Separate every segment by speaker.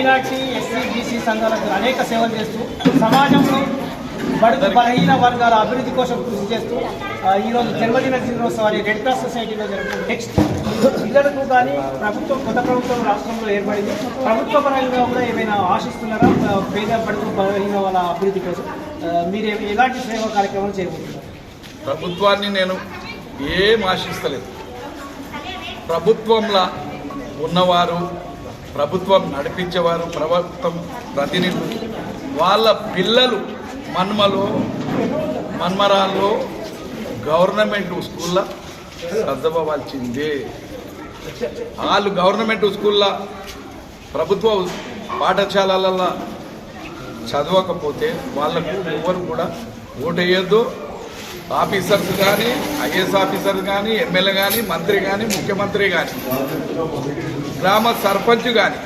Speaker 1: Minority SC BC సంఘాలకు అనేక సేవలు చేస్తూ సమాజంలో బడుగు బలహీన వర్గాల అభివృద్ధి కోసం కృషి చేస్తూ ఈరోజు జన్మదిన దినోత్సవాన్ని రెడ్ క్రాస్ సొసైటీలో జరుగుతుంది నెక్స్ట్ పిల్లలకు కానీ ప్రభుత్వం కొత్త ప్రభుత్వం రాష్ట్రంలో ఏర్పడింది. ప్రభుత్వ పరంగా కూడా ఏమైనా ఆశిస్తున్నారా? పేద బడుగు బలహీన వాళ్ళ అభివృద్ధి కోసం? మీరు ఎలాంటి సేవా కార్యక్రమాలు చేయబోతున్నారు?
Speaker 2: ప్రభుత్వాన్ని నేను ఏం ఆశిస్తలేదు. ప్రభుత్వంలో ఉన్నవారు ప్రభుత్వం నడిపించేవారు ప్రభుత్వం ప్రతినిధులు. వాళ్ళ పిల్లలు మన్మలో మన్మరాల్లో గవర్నమెంట్ స్కూల్లో చదవవలసిందే వాళ్ళు గవర్నమెంట్ స్కూల్లో ప్రభుత్వ పాఠశాలల చదవకపోతే వాళ్ళకు ఎవరు కూడా ఓటేయద్దు ఆఫీసర్స్ కానీ ఐఏఎస్ ఆఫీసర్ కానీ ఎమ్మెల్యే కానీ మంత్రి కానీ ముఖ్యమంత్రి కానీ గ్రామ సర్పంచ్ కానీ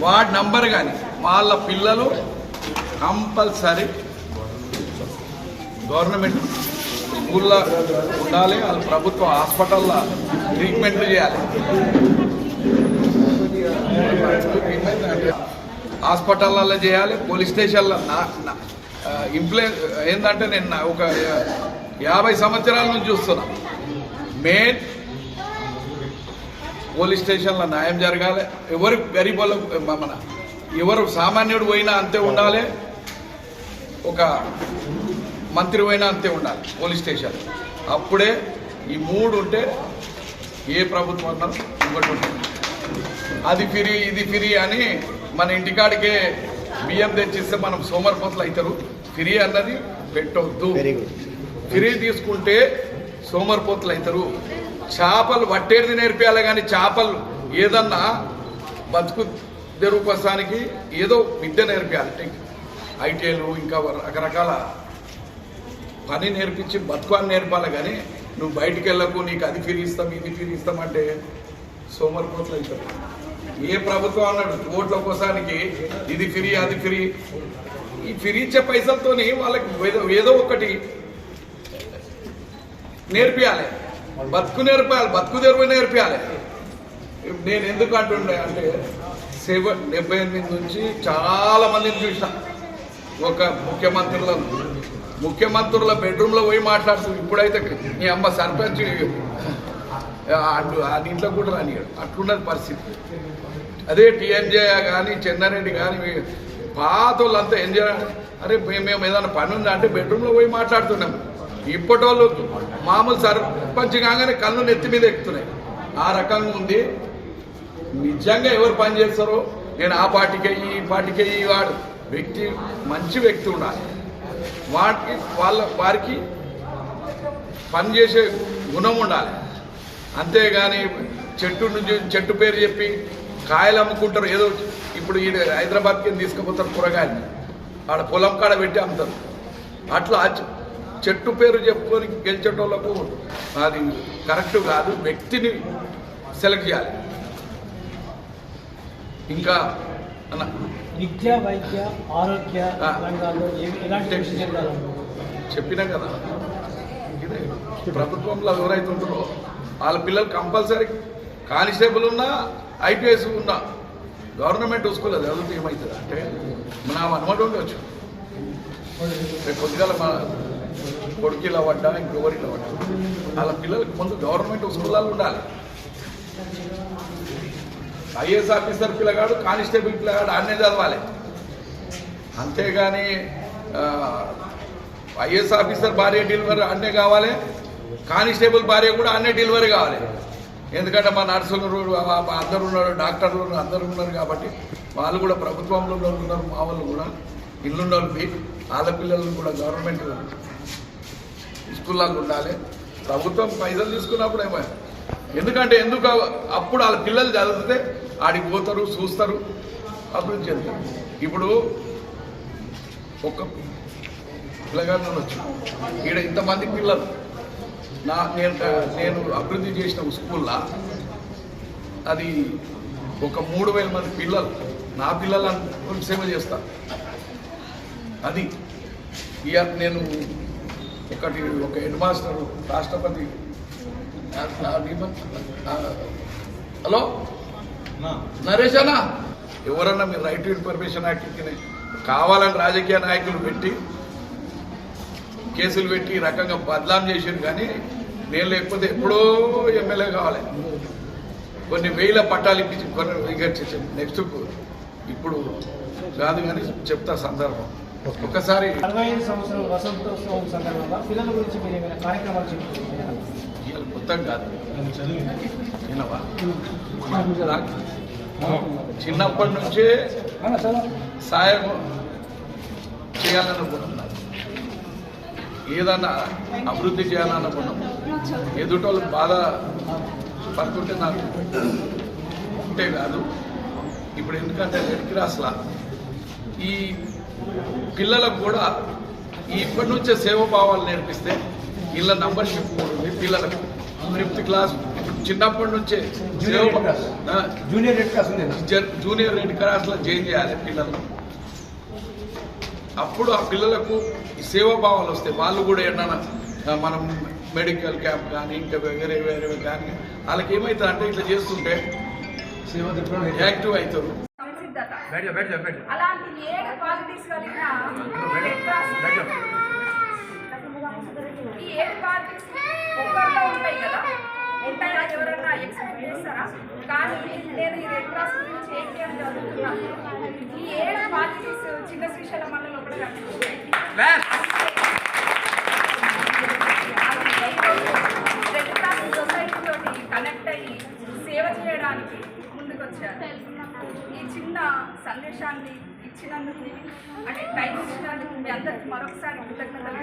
Speaker 2: వార్డ్ నంబర్ కానీ వాళ్ళ పిల్లలు కంపల్సరీ గవర్నమెంట్ స్కూల్లో ఉండాలి వాళ్ళ ప్రభుత్వ హాస్పిటల్లో ట్రీట్మెంట్లు చేయాలి. హాస్పిటల్లో చేయాలి పోలీస్ స్టేషన్లో ఇంప్లే ఏంటంటే నేను ఒక యాభై సంవత్సరాల నుంచి చూస్తున్నా. మెయిన్ పోలీస్ స్టేషన్లో న్యాయం జరగాలి. ఎవరు గరీబ్ మన ఎవరు సామాన్యుడు పోయినా అంతే ఉండాలి. ఒక మంత్రి పోయినా అంతే ఉండాలి పోలీస్ స్టేషన్. అప్పుడే ఈ మూడు ఉంటే ఏ ప్రభుత్వం అన్నా ఇంకోటి ఉంటుంది. అది ఫిరి ఇది ఫిరి అని మన ఇంటికాడికే బియ్యం తెచ్చిస్తే మనం సోమరిపోతులు అవుతారు. ఫిరి అన్నది పెట్టవద్దు ఫిరి తీసుకుంటే సోమరిపోతులు అవుతారు. చేపలు వట్టేది నేర్పియాలి కానీ చేపలు ఏదన్నా బతుకు తెరువు కోసానికి ఏదో విద్య నేర్పియాలి. టెక్ ఐటీఐలు ఇంకా రకరకాల పని నేర్పించి బతుకాన్ని నేర్పాలి కానీ నువ్వు బయటికి వెళ్ళకు నీకు అది ఫిరిస్తాం ఇది ఫిరిస్తాం అంటే సోమరిపోతులు అవుతారు. ఏ ప్రభుత్వం అన్నాడు ఓట్ల కోసానికి ఇది ఫ్రీ అది ఫ్రీ ఈ ఫిరిచ్చే పైసలతోని వాళ్ళకి ఏదో ఏదో ఒకటి నేర్పియాలి. బతుకు నేర్పాలి బతుకు తెరువు నేర్పియాలి. నేను ఎందుకు అంటుండే అంటే సెవెన్ డెబ్బై ఎనిమిది నుంచి చాలా మందిని చూసిన. ఒక ముఖ్యమంత్రుల ముఖ్యమంత్రుల బెడ్రూమ్లో పోయి మాట్లాడుతుంది ఇప్పుడైతే మీ అమ్మ సర్పంచ్ అటు ఆ ఇంట్లో కూడా రానియాడు అట్లున్నది పరిస్థితి. అదే టీఎన్జే కానీ చెన్నారెడ్డి కానీ పాతోళ్ళంతా ఏం చేయాలి? అరే మేము మేము ఏదైనా పని ఉందా అంటే బెడ్రూమ్లో పోయి మాట్లాడుతున్నాం. ఇప్పటి వాళ్ళు మామూలు సర్పంచ్ కాగానే కళ్ళు నెత్తి మీద ఎక్కుతున్నాయి. ఆ రకంగా ఉంది. నిజంగా ఎవరు పని చేస్తారో? నేను ఆ పార్టీకి ఈ పార్టీకి ఈ వాడు. వ్యక్తి మంచి వ్యక్తి ఉండాలి. వాటికి వాళ్ళ వారికి పని చేసే గుణం ఉండాలి. అంతేగాని చెట్టు నుంచి చెట్టు పేరు చెప్పి కాయలు అమ్ముకుంటారు. ఏదో ఇప్పుడు ఈ హైదరాబాద్కి తీసుకుపోతారు కూరగాయలు ఆడ పొలం కాడ పెట్టి అమ్ముతారు. అట్లా చెట్టు పేరు చెప్పుకొని గెలిచేటోళ్ళకు అది కరెక్ట్ కాదు. వ్యక్తిని సెలెక్ట్ చేయాలి. ఇంకా అన్న.
Speaker 1: విద్య వైద్య ఆరోగ్య
Speaker 2: చెప్పినా కదా. ప్రభుత్వంలో ఎవరైతే ఉంటారో వాళ్ళ పిల్లలు కంపల్సరీ కానిస్టేబుల్ ఉన్నా ఐపీఎస్ ఉన్నా గవర్నమెంట్ స్కూల్ అది చదివితే ఏమవుతుంది అంటే మన అనుమతి ఉండవచ్చు రేపు పొద్దుగాల మా కొడుకు ఇలా పడ్డా ఇంకొకరు ఇలా పడ్డా వాళ్ళ పిల్లలకి ముందు గవర్నమెంట్ స్కూళ్ళలో ఉండాలి. ఐఏఎస్ ఆఫీసర్ పిల్లగాడు కానిస్టేబుల్ పిల్లగాడు అన్నే చదవాలి. అంతేగాని ఐఏఎస్ ఆఫీసర్ భార్య డెలివరీ అన్నే కావాలి. కానిస్టేబుల్ భార్య కూడా అన్నే డెలివరీ కావాలి. ఎందుకంటే మా నర్సులు అందరు ఉన్నారు డాక్టర్లు ఉన్నారు అందరూ ఉన్నారు కాబట్టి వాళ్ళు కూడా ప్రభుత్వంలో ఉన్న వాళ్ళు ఉన్నారు మా వాళ్ళు కూడా ఇల్లున్న వాళ్ళకి వాళ్ళ పిల్లలు కూడా గవర్నమెంట్ స్కూళ్ళల్లో ఉండాలి. ప్రభుత్వం పైసలు తీసుకున్నప్పుడు ఏమో. ఎందుకంటే ఎందుకు అప్పుడు వాళ్ళ పిల్లలు చదివితే ఆడికి పోతారు చూస్తారు అభివృద్ధి చెందుతారు. ఇప్పుడు ఒక్క పిల్లగా వచ్చి ఈడ ఇంతమంది పిల్లలు. నా నేను నేను అభివృద్ధి చేసిన స్కూల్లో అది ఒక మూడు వేల మంది పిల్లలు నా పిల్లలను సేవ చేస్తా. అది. ఇక నేను ఒకటి ఒక హెడ్ మాస్టర్ రాష్ట్రపతి హలో? నరేష్ అన్న ఎవరన్నా మీరు రైట్ టు ఇన్ఫర్మేషన్ యాక్ట్ కావాలని రాజకీయ నాయకులు పెట్టి కేసులు పెట్టి ఈ రకంగా బదలాం చేసారు కానీ నేను లేకపోతే ఎప్పుడో ఎమ్మెల్యే కావాలి. కొన్ని వేల పట్టాలు ఇప్పించి కొన్ని నెక్స్ట్ ఇప్పుడు కాదు కానీ చెప్తా సందర్భం. ఒకసారి మొత్తం కాదు. చిన్నప్పటి నుంచే సాయం చేయాలనుకున్నాం నాకు. ఏదన్నా అభివృద్ధి చేయాలనుకున్నాం. ఎదుటోళ్ళు బాధ పడుతుంటే నాకు ఉంటే కాదు. ఇప్పుడు ఎందుకంటే రెడ్ క్రాస్లా ఈ పిల్లలకు కూడా ఈ ఇప్పటి నుంచే సేవభావాలు నేర్పిస్తే ఇళ్ళ నంబర్షిప్ ఉంది పిల్లలకు. ఫిఫ్త్ క్లాస్ చిన్నప్పటి నుంచే
Speaker 1: జూనియర్ రెడ్ క్రాస్.
Speaker 2: ఆ,
Speaker 1: జూనియర్ రెడ్
Speaker 2: క్రాస్లో జాయిన్ చేయాలి పిల్లలు. అప్పుడు ఆ పిల్లలకు సేవాభావాలు వస్తాయి వాళ్ళు కూడా ఏమన్నా మనం మెడికల్ క్యాంప్ కానీ ఇంకా వేరే వేరే కానీ వాళ్ళకి ఏమవుతుంది అంటే ఇట్లా చేస్తుంటే యాక్టివ్ అవుతారు.
Speaker 3: అలాంటి ఏడు క్వాలిటీస్ కలిగిన ఈ ఏడు క్వాలిటీస్ ఒక్కరిలో ఉంటాయి కదా. ఉంటాయా ఎవరైనా ఎక్స్పెక్ట్ చేస్తారా? కానీ నేను ఈ రెడ్ క్రాస్ గురించి ఏంటి అని చదువుతున్నాను ఈ ఏడు క్వాలిటీస్ చిన్న శ్రీశైలం మండలంలో కూడా ఈ చిన్న సందేశాన్ని ఇచ్చినందుకు అంటే టైం ఇచ్చినందుకు మీ అందరికి మరొకసారి కృతజ్ఞతలు.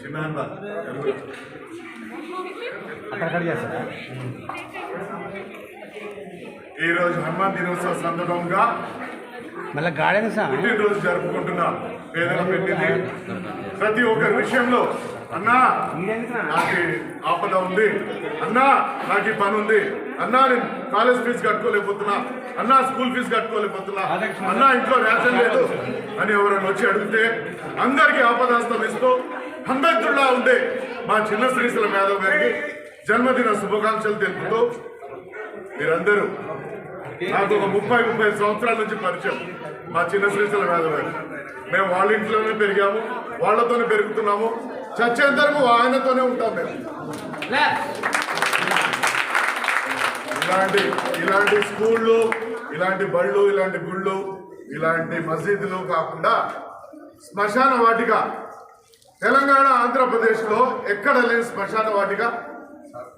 Speaker 4: చిన్న హనుమాన్ ఈ రోజు హనుమాన్ దినోత్సవ సందర్భంగా
Speaker 5: మళ్ళీ గార్డెన్
Speaker 4: పుట్టినరోజు జరుపుకుంటున్న పేదల పెళ్ళిది ప్రతి ఒక్క విషయంలో అన్నా నాకు ఆపద ఉంది. అన్నా నాకు ఈ పని ఉంది. అన్నా నేను కాలేజ్ ఫీజు కట్టుకోలేకపోతున్నా. అన్నా స్కూల్ ఫీజు కట్టుకోలేకపోతున్నా. అన్నా ఇంట్లో రేషన్ లేదు అని ఎవరైనా వచ్చి అడిగితే అందరికీ ఆపదాస్తం ఇస్తూ హన్మెత్తుల్లా ఉండే మా చిన్న శ్రీశైలం యాదవ్ గారికి జన్మదిన శుభాకాంక్షలు తెలుపుతూ మీరందరూ నాకు ఒక ముప్పై ముప్పై సంవత్సరాల నుంచి పరిచయం మా చిన్న శ్రీశైలం యాదవ్ గారు. మేము వాళ్ళ ఇంట్లోనే పెరిగాము వాళ్ళతోనే పెరుగుతున్నాము చచ్చేంత వరకు ఆయనతోనే ఉంటాం మేము. ఇలాంటి ఇలాంటి స్కూళ్ళు ఇలాంటి బళ్ళు ఇలాంటి గుళ్ళు ఇలాంటి మసీదులు కాకుండా శ్మశాన వాటిక తెలంగాణ ఆంధ్రప్రదేశ్లో ఎక్కడ లేని శ్మశాన వాటిక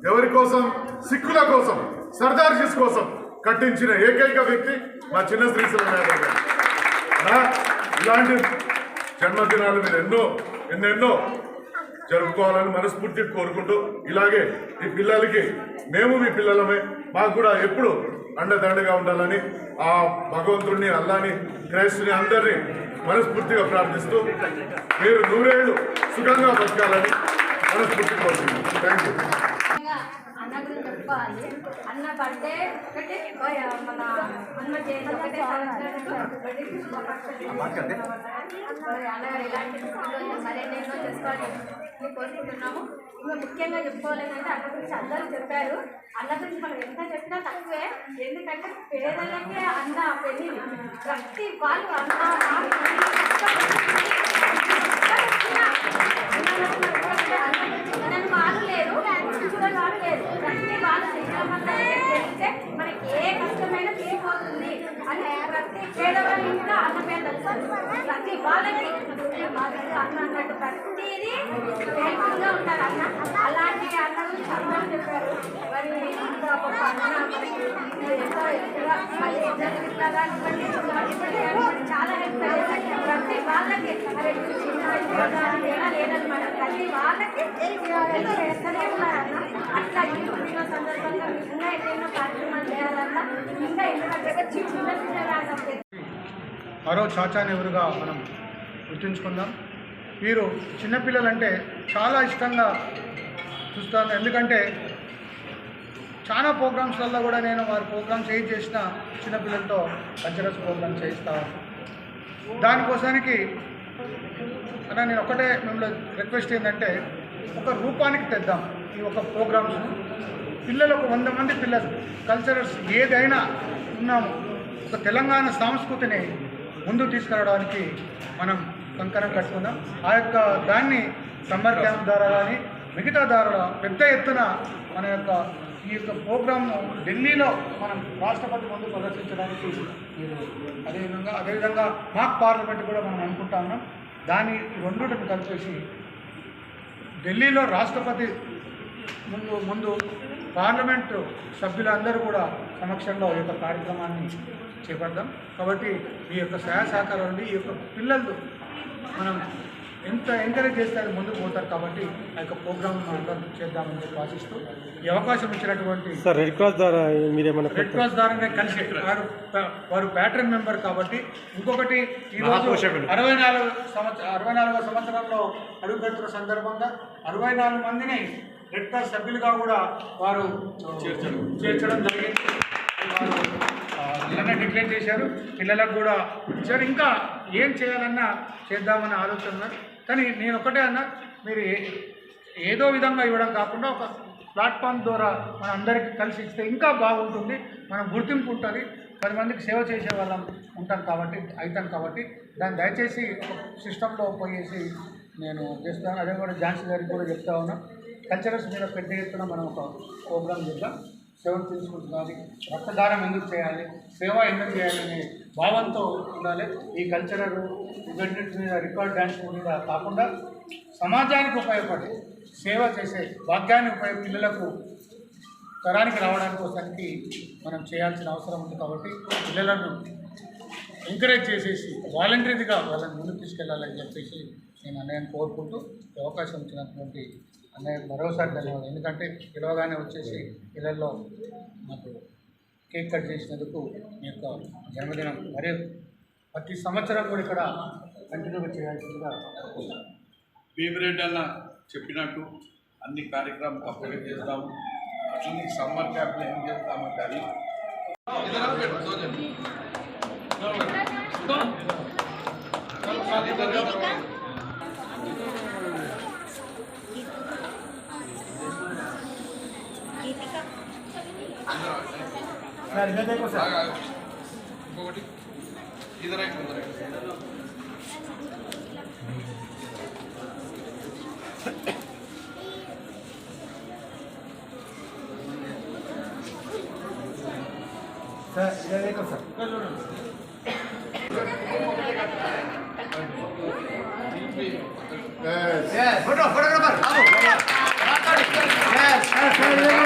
Speaker 4: ఎవరి కోసం? సిక్కుల కోసం సర్దార్జీస్ కోసం కట్టించిన ఏకైక వ్యక్తి మా చిన్న శ్రీశైలం గారు. ఇలాంటి జన్మదినాలు మీరు ఎన్నో ఎన్నెన్నో జరుపుకోవాలని మనస్ఫూర్తిగా కోరుకుంటూ ఇలాగే ఈ పిల్లలకి మేము మీ పిల్లలమే మాకు కూడా ఎప్పుడు అండదండగా ఉండాలని ఆ భగవంతుడిని అల్లాని క్రైస్తుని అందరినీ మనస్ఫూర్తిగా ప్రార్థిస్తూ మీరు నూరేళ్ళు సుఖంగా బతకాలని మనస్ఫూర్తి కోరుకుంటున్నాను థ్యాంక్ యూ
Speaker 6: అన్న పడితే ఒకటి మన అన్న జయంతి ఒకటే సంవత్సరానికి అన్న ఇలాంటి పుట్టినరోజులు నేను చేసుకోవాలి అని కోరుకుంటున్నాము ఇంకా ముఖ్యంగా చెప్పుకోవాలంటే అన్న గురించి అందరూ చెప్పారు. అన్న గురించి మనం ఎంత చెప్పినా తక్కువే. ఎందుకంటే పేదలకే అన్న పెళ్ళి ప్రతి వాళ్ళు అన్న పేదవాళ్ళ అన్న ప్రతి వాళ్ళకి అన్న అన్నట్టు ప్రతిదీ హెల్ప్ఫుల్గా ఉంటారు అన్న అలాంటి అన్న గురించి చెప్పారు మరి ఇంకా అన్న మనకి ఎంతో మళ్ళీ ఇద్దరు ఇట్లా కానివ్వండి, ఇట్లా కానివ్వండి, చాలా హెల్ప్ చేశారు ప్రతి వాళ్ళకి వాళ్ళకి అరే చిన్న లేదా లేదని మనం ప్రతి వాళ్ళకి చేస్తూనే ఉన్నారన్న అట్లా ఈ సందర్భంగా ఇంకా ఎన్నెన్నో కార్యక్రమాలు చేయాలన్నా ఇంకా ఎందుకంటే చిన్న చిన్న
Speaker 5: మరో చాచా నెవరుగా మనం గుర్తుంచుకుందాం. వీరు చిన్నపిల్లలంటే చాలా ఇష్టంగా చూస్తాను ఎందుకంటే చాలా ప్రోగ్రామ్స్లలో కూడా నేను వారి ప్రోగ్రామ్స్ ఏం చేసిన చిన్నపిల్లలతో కల్చరల్స్ ప్రోగ్రామ్ చేయిస్తాను దానికోసానికి అలా నేను ఒకటే మిమ్మల్ని రిక్వెస్ట్ ఏంటంటే ఒక రూపానికి తెద్దాం ఈ ఒక ప్రోగ్రామ్స్ పిల్లలు ఒక వంద మంది పిల్లలు కల్చరల్స్ ఏదైనా ఉన్నాము. ఒక తెలంగాణ సంస్కృతిని ముందు తీసుకురావడానికి మనం కంకణం కట్టుకుందాం. ఆ యొక్క దాన్ని సమ్మర్ క్యాంప్ ద్వారా కానీ మిగతా ద్వారా పెద్ద ఎత్తున మన యొక్క ఈ యొక్క ప్రోగ్రామ్ను ఢిల్లీలో మనం రాష్ట్రపతి ముందు ప్రదర్శించడానికి మీరు అదేవిధంగా అదేవిధంగా మాక్ పార్లమెంట్ కూడా మనం అనుకుంటా ఉన్నాం. దాని రెండుటిని కలిపేసి ఢిల్లీలో రాష్ట్రపతి ముందు ముందు పార్లమెంటు సభ్యులందరూ కూడా సమక్షంలో ఈ యొక్క కార్యక్రమాన్ని చేపడదాం. కాబట్టి మీ యొక్క సహాయ సహకారాలు ఈ యొక్క పిల్లలు మనం ఎంత ఎంకరేజ్ చేస్తే అది ముందుకు పోతారు కాబట్టి ఆ యొక్క ప్రోగ్రామ్ అందరం చేద్దామని చెప్పి ఆశిస్తూ ఈ అవకాశం ఇచ్చినటువంటి
Speaker 7: సార్ రెడ్ క్రాస్ ద్వారా మీరేమైనా
Speaker 5: రెడ్ క్రాస్ ద్వారా కలిసి వారు వారు ప్యాటర్న్ మెంబర్ కాబట్టి ఇంకొకటి ఈరోజు అరవై నాలుగు సంవత్సర అరవై నాలుగో సంవత్సరంలో అడుగుపెడుతున్న సందర్భంగా అరవై నాలుగు మందిని రెడ్ క్రాస్ సభ్యులుగా కూడా వారు చేర్చడం. చేర్చడం జరిగింది. నిన్న డిక్లేర్ చేశారు. పిల్లలకు కూడా ఇచ్చారు. ఇంకా ఏం చేయాలన్నా చేద్దామని ఆలోచన ఉన్నారు. కానీ నేను ఒకటే అన్నా మీరు ఏదో విధంగా ఇవ్వడం కాకుండా ఒక ప్లాట్ఫామ్ ద్వారా మన అందరికీ కలిసి ఇస్తే ఇంకా బాగుంటుంది మనం గుర్తింపు ఉంటుంది పది మందికి సేవ చేసే వాళ్ళం ఉంటాం కాబట్టి అవుతాం కాబట్టి. దాన్ని దయచేసి సిస్టంలో పోయేసి నేను చేస్తాను. అదే కూడా ఝాన్సీ గారికి కూడా చెప్తా ఉన్నా. కల్చరల్స్ మీద పెద్ద ఎత్తున మనం ఒక ప్రోగ్రామ్ చేద్దాం. సేవను తీసుకుంటున్నది రక్తదానం ఎందుకు చేయాలి? సేవ ఎందుకు చేయాలని భావంతో ఉండాలి. ఈ కల్చరల్ ఈవెంట్స్ మీద రికార్డ్ డ్యాన్స్ మీద కాకుండా సమాజానికి ఉపయోగపడి సేవ చేసే భాగ్యాన్ని ఉపయోగ పిల్లలకు తరానికి రావడానికి కోసానికి మనం చేయాల్సిన అవసరం ఉంది కాబట్టి పిల్లలను ఎంకరేజ్ చేసేసి వాలంటరీగా వాళ్ళని ముందుకు తీసుకెళ్ళాలని చెప్పేసి నేను అన్నయ్యను కోరుకుంటూ అవకాశం ఇచ్చినటువంటి అన్నయ్య మరోసారి ధన్యవాదాలు. ఎందుకంటే పిలవగానే వచ్చేసి పిల్లల్లో మాకు కేక్ కట్ చేసినందుకు మీ యొక్క జన్మదినం మరియు ప్రతి సంవత్సరం కూడా ఇక్కడ కంటిన్యూగా చేయాల్సిందిగా.
Speaker 2: భీమిరెడ్డి అన్న చెప్పినట్టు అన్ని కార్యక్రమం తప్పగా చేస్తాము అన్ని సమ్మర్ క్యాంప్లో ఏం చేస్తామంటే అది ఇద్దరు
Speaker 1: సార్ ఇదే దేకో సార్
Speaker 2: ఇంకొకటి ఇది రైట్ ఉంది రైట్
Speaker 1: సార్ ఇదే దేకో సార్
Speaker 5: ఫోటో ఫోటోగ్రాఫర్
Speaker 8: బాబు మాట్లాడు సార్ సార్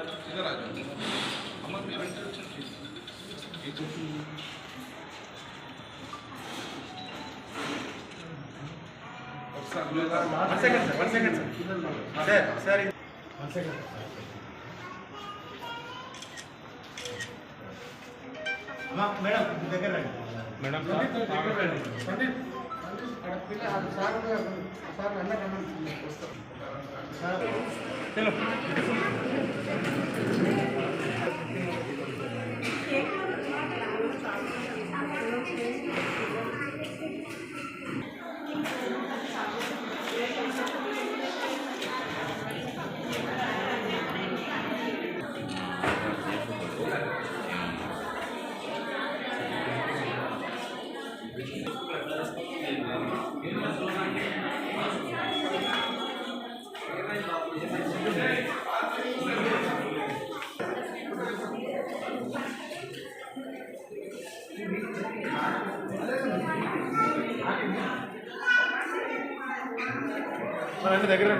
Speaker 2: अम्मा आप लोग इधर आ जाओ अम्मा मेरे
Speaker 5: one second sir one second sir sir sir
Speaker 1: one second అమ్మా మేడం మీ దగ్గర రండి
Speaker 7: మేడం
Speaker 5: సందీప్ సందీప్ అక్కడ పిల్ల ఆ సార్ ఉన్నారు. ఆ సార్ అన్న రమ్మని వస్తారు
Speaker 1: చలో
Speaker 4: దగ్గర